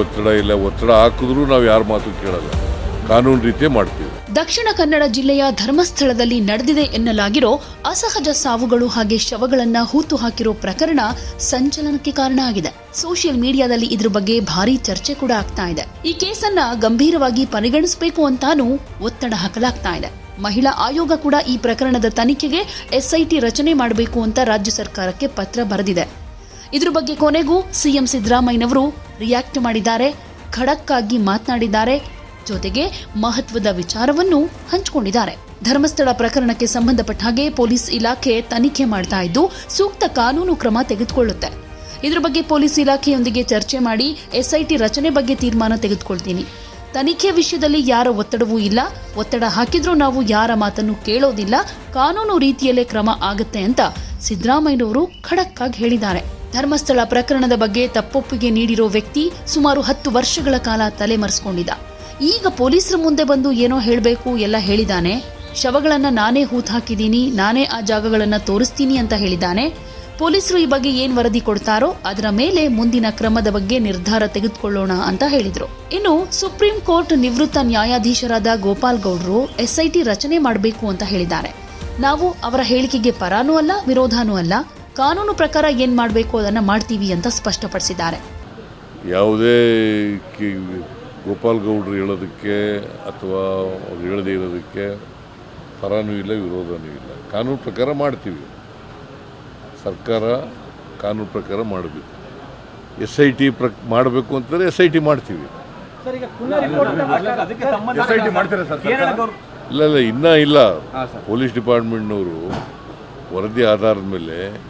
ಒತ್ತಡ ಇಲ್ಲ, ಒತ್ತಡ ಹಾಕಿದ್ರೂ ನಾವು ಯಾರ ಮಾತು ಕೇಳಲ್ಲ. ಕಾನೂನು ರೀತಿಯ ಮಾಡ್ತೀವಿ. ದಕ್ಷಿಣ ಕನ್ನಡ ಜಿಲ್ಲೆಯ ಧರ್ಮಸ್ಥಳದಲ್ಲಿ ನಡೆದಿದೆ ಎನ್ನಲಾಗಿರೋ ಅಸಹಜ ಸಾವುಗಳು ಹಾಗೆ ಶವಗಳನ್ನ ಹೂತು ಹಾಕಿರೋ ಪ್ರಕರಣ ಸಂಚಲನಕ್ಕೆ ಕಾರಣ ಆಗಿದೆ. ಸೋಷಿಯಲ್ ಮೀಡಿಯಾದಲ್ಲಿ ಇದ್ರ ಬಗ್ಗೆ ಭಾರಿ ಚರ್ಚೆ ಕೂಡ ಆಗ್ತಾ ಇದೆ. ಈ ಕೇಸನ್ನ ಗಂಭೀರವಾಗಿ ಪರಿಗಣಿಸಬೇಕು ಅಂತಾನೂ ಒತ್ತಡ ಹಾಕಲಾಗ್ತಾ ಇದೆ. ಮಹಿಳಾ ಆಯೋಗ ಕೂಡ ಈ ಪ್ರಕರಣದ ತನಿಖೆಗೆ ಎಸ್ಐಟಿ ರಚನೆ ಮಾಡಬೇಕು ಅಂತ ರಾಜ್ಯ ಸರ್ಕಾರಕ್ಕೆ ಪತ್ರ ಬರೆದಿದೆ. ಇದ್ರ ಬಗ್ಗೆ ಕೊನೆಗೂ ಸಿಎಂ ಸಿದ್ದರಾಮಯ್ಯನವರು ರಿಯಾಕ್ಟ್ ಮಾಡಿದ್ದಾರೆ ಖಡಕ್ ಮಾತನಾಡಿದ್ದಾರೆ, ಜೊತೆಗೆ ಮಹತ್ವದ ವಿಚಾರವನ್ನು ಹಂಚಿಕೊಂಡಿದ್ದಾರೆ. ಧರ್ಮಸ್ಥಳ ಪ್ರಕರಣಕ್ಕೆ ಸಂಬಂಧಪಟ್ಟ ಹಾಗೆ ಪೊಲೀಸ್ ಇಲಾಖೆ ತನಿಖೆ ಮಾಡ್ತಾ ಇದ್ದು ಸೂಕ್ತ ಕಾನೂನು ಕ್ರಮ ತೆಗೆದುಕೊಳ್ಳುತ್ತೆ. ಇದ್ರ ಬಗ್ಗೆ ಪೊಲೀಸ್ ಇಲಾಖೆಯೊಂದಿಗೆ ಚರ್ಚೆ ಮಾಡಿ ಎಸ್ಐಟಿ ರಚನೆ ಬಗ್ಗೆ ತೀರ್ಮಾನ ತೆಗೆದುಕೊಳ್ತೀನಿ. ತನಿಖೆ ವಿಷಯದಲ್ಲಿ ಯಾರ ಒತ್ತಡವೂ ಇಲ್ಲ. ಒತ್ತಡ ಹಾಕಿದ್ರೂ ನಾವು ಯಾರ ಮಾತನ್ನು ಕೇಳೋದಿಲ್ಲ. ಕಾನೂನು ರೀತಿಯಲ್ಲೇ ಕ್ರಮ ಆಗುತ್ತೆ ಅಂತ ಸಿದ್ದರಾಮಯ್ಯನವರು ಖಡಕ್ಕಾಗಿ ಹೇಳಿದ್ದಾರೆ. ಧರ್ಮಸ್ಥಳ ಪ್ರಕರಣದ ಬಗ್ಗೆ ತಪ್ಪೊಪ್ಪಿಗೆ ನೀಡಿರೋ ವ್ಯಕ್ತಿ ಸುಮಾರು ಹತ್ತು ವರ್ಷಗಳ ಕಾಲ ತಲೆಮರೆಸ್ಕೊಂಡಿದ್ದ. ಈಗ ಪೊಲೀಸರ ಮುಂದೆ ಬಂದು ಏನೋ ಹೇಳಬೇಕು ಎಲ್ಲ ಹೇಳಿದಾನೆ. ಶವಗಳನ್ನ ನಾನೇ ಹೂತ್ ಹಾಕಿದ್ದೀನಿ, ನಾನೇ ಆ ಜಾಗಗಳನ್ನ ತೋರಿಸ್ತೀನಿ ಅಂತ ಹೇಳಿದ್ದಾನೆ ಪೊಲೀಸರು ಈ ಬಗ್ಗೆ ಏನ್ ವರದಿ ಕೊಡ್ತಾರೋ ಅದರ ಮೇಲೆ ಮುಂದಿನ ಕ್ರಮದ ಬಗ್ಗೆ ನಿರ್ಧಾರ ತೆಗೆದುಕೊಳ್ಳೋಣ ಅಂತ ಹೇಳಿದ್ರು. ಇನ್ನು ಸುಪ್ರೀಂ ಕೋರ್ಟ್ ನಿವೃತ್ತ ನ್ಯಾಯಾಧೀಶರಾದ ಗೋಪಾಲ್ ಗೌಡ್ರು ಎಸ್ಐಟಿ ರಚನೆ ಮಾಡಬೇಕು ಅಂತ ಹೇಳಿದ್ದಾರೆ. ನಾವು ಅವರ ಹೇಳಿಕೆಗೆ ಪರಾನೂ ಅಲ್ಲ, ವಿರೋಧನೂ ಅಲ್ಲ ಕಾನೂನು ಪ್ರಕಾರ ಏನು ಮಾಡಬೇಕು ಅದನ್ನ ಮಾಡ್ತೀವಿ ಅಂತ ಸ್ಪಷ್ಟಪಡಿಸಿದ್ದಾರೆ. ಯಾವುದೇ ಕಿ- ಗೋಪಾಲ್ ಗೌಡ್ರು ಹೇಳೋದಕ್ಕೆ ಅಥವಾ ಅವ್ರು ಹೇಳದೇ ಇರೋದಕ್ಕೆ ಪರನೂ ಇಲ್ಲ ವಿರೋಧನೂ ಇಲ್ಲ. ಕಾನೂನು ಪ್ರಕಾರ ಮಾಡ್ತೀವಿ. ಸರ್ಕಾರ ಕಾನೂನು ಪ್ರಕಾರ ಮಾಡಬೇಕು. ಎಸ್ ಐ ಟಿ ಪ್ರ ಮಾಡಬೇಕು ಅಂತಂದರೆ ಎಸ್ ಐ ಟಿ ಮಾಡ್ತೀವಿ. ಸರ್ ಈಗ ಟಿ ರಿಪೋರ್ಟ್ ಅದಕ್ಕೆ ಸಂಬಂಧ ಕೇರಳ ಗೌರ್ ಇಲ್ಲ ಇಲ್ಲ ಇನ್ನೂ ಇಲ್ಲ. ಹಾಂ ಸರ್. ಪೊಲೀಸ್ ಡಿಪಾರ್ಟ್ಮೆಂಟ್ನವರು ವರದಿ ಆಧಾರದ ಮೇಲೆ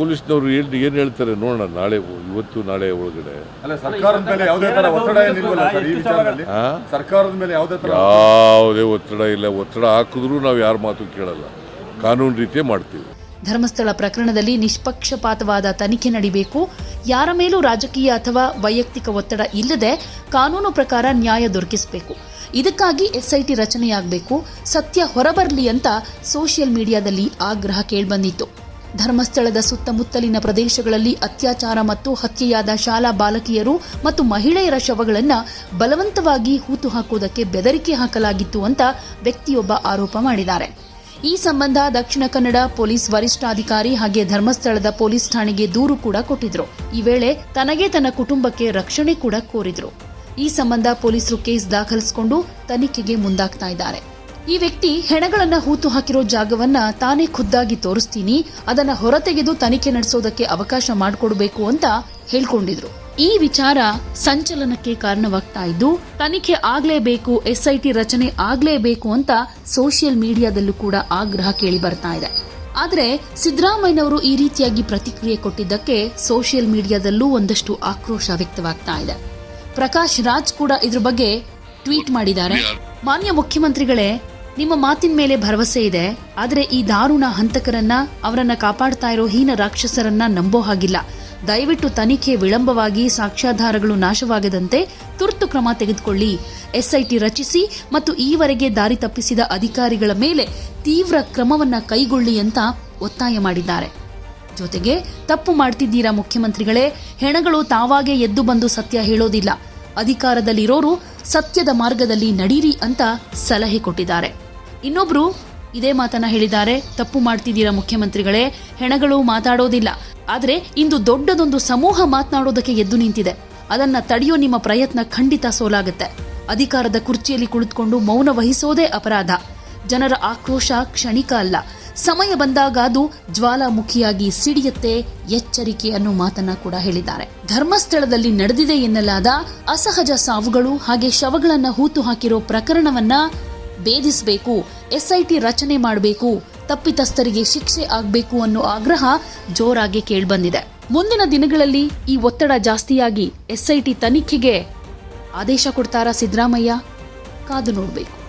ಪೊಲೀಸ್ನವರು ಏನು ಏನು ಹೇಳ್ತಾರೆ ನೋಡೋಣ ನಾಳೆ ಇವತ್ತು ನಾಳೆ ಒಳಗಡೆ. ಅಲ್ಲ ಸರ್ಕಾರದ ಮೇಲೆ ಯಾವುದೇ ತರ ಒತ್ತಡ ಏನಿಲ್ವಲ್ಲ ಸರ್ ಈ ವಿಚಾರದಲ್ಲಿ? ಸರ್ಕಾರದ ಮೇಲೆ ಯಾವುದೇ ತರ ಯಾವುದೇ ಒತ್ತಡ ಇಲ್ಲ. ಒತ್ತಡ ಹಾಕಿದ್ರೂ ನಾವು ಯಾರ ಮಾತು ಕೇಳಲ್ಲ. ಕಾನೂನು ರೀತಿಯೇ ಮಾಡ್ತೀವಿ. ಧರ್ಮಸ್ಥಳ ಪ್ರಕರಣದಲ್ಲಿ ನಿಷ್ಪಕ್ಷಪಾತವಾದ ತನಿಖೆ ನಡಿಬೇಕು. ಯಾರ ಮೇಲೂ ರಾಜಕೀಯ ಅಥವಾ ವೈಯಕ್ತಿಕ ಒತ್ತಡ ಇಲ್ಲದೆ ಕಾನೂನು ಪ್ರಕಾರ ನ್ಯಾಯ ದೊರಕಿಸಬೇಕು. ಇದಕ್ಕಾಗಿ ಎಸ್ಐಟಿ ರಚನೆಯಾಗಬೇಕು. ಸತ್ಯ ಹೊರಬರಲಿ ಅಂತ ಸೋಷಿಯಲ್ ಮೀಡಿಯಾದಲ್ಲಿ ಆಗ್ರಹ ಕೇಳ್ಬಂದಿತ್ತು. ಧರ್ಮಸ್ಥಳದ ಸುತ್ತಮುತ್ತಲಿನ ಪ್ರದೇಶಗಳಲ್ಲಿ ಅತ್ಯಾಚಾರ ಮತ್ತು ಹತ್ಯೆಯಾದ ಶಾಲಾ ಬಾಲಕಿಯರು ಮತ್ತು ಮಹಿಳೆಯರ ಶವಗಳನ್ನು ಬಲವಂತವಾಗಿ ಹೂತು ಹಾಕುವುದಕ್ಕೆ ಬೆದರಿಕೆ ಹಾಕಲಾಗಿತ್ತು ಅಂತ ವ್ಯಕ್ತಿಯೊಬ್ಬ ಆರೋಪ ಮಾಡಿದ್ದಾರೆ. ಈ ಸಂಬಂಧ ದಕ್ಷಿಣ ಕನ್ನಡ ಪೊಲೀಸ್ ವರಿಷ್ಠಾಧಿಕಾರಿ ಹಾಗೆ ಧರ್ಮಸ್ಥಳದ ಪೊಲೀಸ್ ಠಾಣೆಗೆ ದೂರು ಕೂಡ ಕೊಟ್ಟಿದ್ರು. ಈ ವೇಳೆ ತನಗೆ ತನ್ನ ಕುಟುಂಬಕ್ಕೆ ರಕ್ಷಣೆ ಕೂಡ ಕೋರಿದ್ರು. ಈ ಸಂಬಂಧ ಪೊಲೀಸರು ಕೇಸ್ ದಾಖಲಿಸಿಕೊಂಡು ತನಿಖೆಗೆ ಮುಂದಾಗ್ತಾ ಇದ್ದಾರೆ. ಈ ವ್ಯಕ್ತಿ ಹೆಣಗಳನ್ನ ಹೂತು ಹಾಕಿರೋ ಜಾಗವನ್ನ ತಾನೇ ಖುದ್ದಾಗಿ ತೋರಿಸ್ತೀನಿ, ಅದನ್ನ ಹೊರತೆಗೆದು ತನಿಖೆ ನಡೆಸೋದಕ್ಕೆ ಅವಕಾಶ ಮಾಡಿಕೊಡ್ಬೇಕು ಅಂತ ಹೇಳ್ಕೊಂಡಿದ್ರು. ಈ ವಿಚಾರ ಸಂಚಲನಕ್ಕೆ ಕಾರಣವಾಗ್ತಾ ಇದ್ದು, ತನಿಖೆ ಆಗ್ಲೇಬೇಕು, ಎಸ್ಐಟಿ ರಚನೆ ಆಗ್ಲೇಬೇಕು ಅಂತ ಸೋಷಿಯಲ್ ಮೀಡಿಯಾದಲ್ಲೂ ಕೂಡ ಆಗ್ರಹ ಕೇಳಿ ಬರ್ತಾ ಇದೆ. ಆದರೆ ಸಿದ್ದರಾಮಯ್ಯನವರು ಈ ರೀತಿಯಾಗಿ ಪ್ರತಿಕ್ರಿಯೆ ಕೊಟ್ಟಿದ್ದಕ್ಕೆ ಸೋಷಿಯಲ್ ಮೀಡಿಯಾದಲ್ಲೂ ಒಂದಷ್ಟು ಆಕ್ರೋಶ ವ್ಯಕ್ತವಾಗ್ತಾ ಇದೆ. ಪ್ರಕಾಶ್ ರಾಜ್ ಕೂಡ ಇದ್ರ ಬಗ್ಗೆ ಟ್ವೀಟ್ ಮಾಡಿದ್ದಾರೆ. ಮಾನ್ಯ ಮುಖ್ಯಮಂತ್ರಿಗಳೇ ನಿಮ್ಮ ಮಾತಿನ ಮೇಲೆ ಭರವಸೆ ಇದೆ, ಆದರೆ ಈ ದಾರುಣ ಹಂತಕರನ್ನ, ಅವರನ್ನ ಕಾಪಾಡ್ತಾ ಇರೋ ಹೀನ ರಾಕ್ಷಸರನ್ನ ನಂಬೋ ಹಾಗಿಲ್ಲ. ದಯವಿಟ್ಟು ತನಿಖೆ ವಿಳಂಬವಾಗಿ ಸಾಕ್ಷ್ಯಾಧಾರಗಳು ನಾಶವಾಗದಂತೆ ತುರ್ತು ಕ್ರಮ ತೆಗೆದುಕೊಳ್ಳಿ. ಎಸ್ಐಟಿ ರಚಿಸಿ ಮತ್ತು ಈವರೆಗೆ ದಾರಿ ತಪ್ಪಿಸಿದ ಅಧಿಕಾರಿಗಳ ಮೇಲೆ ತೀವ್ರ ಕ್ರಮವನ್ನ ಕೈಗೊಳ್ಳಿ ಅಂತ ಒತ್ತಾಯ ಮಾಡಿದ್ದಾರೆ. ಜೊತೆಗೆ ತಪ್ಪು ಮಾಡ್ತಿದ್ದೀರಾ ಮುಖ್ಯಮಂತ್ರಿಗಳೇ, ಹೆಣಗಳು ತಾವಾಗೆ ಎದ್ದು ಬಂದು ಸತ್ಯ ಹೇಳೋದಿಲ್ಲ. ಅಧಿಕಾರದಲ್ಲಿರೋರು ಸತ್ಯದ ಮಾರ್ಗದಲ್ಲಿ ನಡೀರಿ ಅಂತ ಸಲಹೆ ಕೊಟ್ಟಿದ್ದಾರೆ. ಇನ್ನೊಬ್ರು ಇದೇ ಮಾತನ್ನ ಹೇಳಿದ್ದಾರೆ, ತಪ್ಪು ಮಾಡ್ತಿದ್ದೀರಾ ಮುಖ್ಯಮಂತ್ರಿಗಳೇ? ಹೆಣಗಳು ಮಾತಾಡೋದಿಲ್ಲ. ಆದರೆ ಇಂದು ದೊಡ್ಡದೊಂದು ಸಮೂಹ ಮಾತನಾಡೋದಕ್ಕೆ ಎದ್ದು ನಿಂತಿದೆ. ಅದನ್ನ ತಡೆಯೋ ನಿಮ್ಮ ಪ್ರಯತ್ನ ಖಂಡಿತ ಸೋಲಾಗುತ್ತೆ. ಅಧಿಕಾರದ ಕುರ್ಚಿಯಲ್ಲಿ ಕುಳಿತುಕೊಂಡು ಮೌನ ವಹಿಸೋದೇ ಅಪರಾಧ. ಜನರ ಆಕ್ರೋಶ ಕ್ಷಣಿಕ ಅಲ್ಲ. ಸಮಯ ಬಂದಾಗ ಅದು ಜ್ವಾಲಾಮುಖಿಯಾಗಿ ಸಿಡಿಯುತ್ತೆ, ಎಚ್ಚರಿಕೆ ಅನ್ನೋ ಮಾತನ್ನ ಕೂಡ ಹೇಳಿದ್ದಾರೆ. ಧರ್ಮಸ್ಥಳದಲ್ಲಿ ನಡೆದಿದೆ ಎನ್ನಲಾದ ಅಸಹಜ ಸಾವುಗಳು ಹಾಗೆ ಶವಗಳನ್ನ ಹೂತು ಹಾಕಿರೋ ಪ್ರಕರಣವನ್ನ ಭೇದಿಸಬೇಕು, ಎಸ್ಐಟಿ ರಚನೆ ಮಾಡಬೇಕು, ತಪ್ಪಿತಸ್ಥರಿಗೆ ಶಿಕ್ಷೆ ಆಗಬೇಕು ಅನ್ನೋ ಆಗ್ರಹ ಜೋರಾಗಿ ಕೇಳ್ಬಂದಿದೆ. ಮುಂದಿನ ದಿನಗಳಲ್ಲಿ ಈ ಒತ್ತಡ ಜಾಸ್ತಿಯಾಗಿ ಎಸ್ಐಟಿ ತನಿಖೆಗೆ ಆದೇಶ ಕೊಡ್ತಾರಾ ಸಿದ್ದರಾಮಯ್ಯ? ಕಾದು ನೋಡಬೇಕು.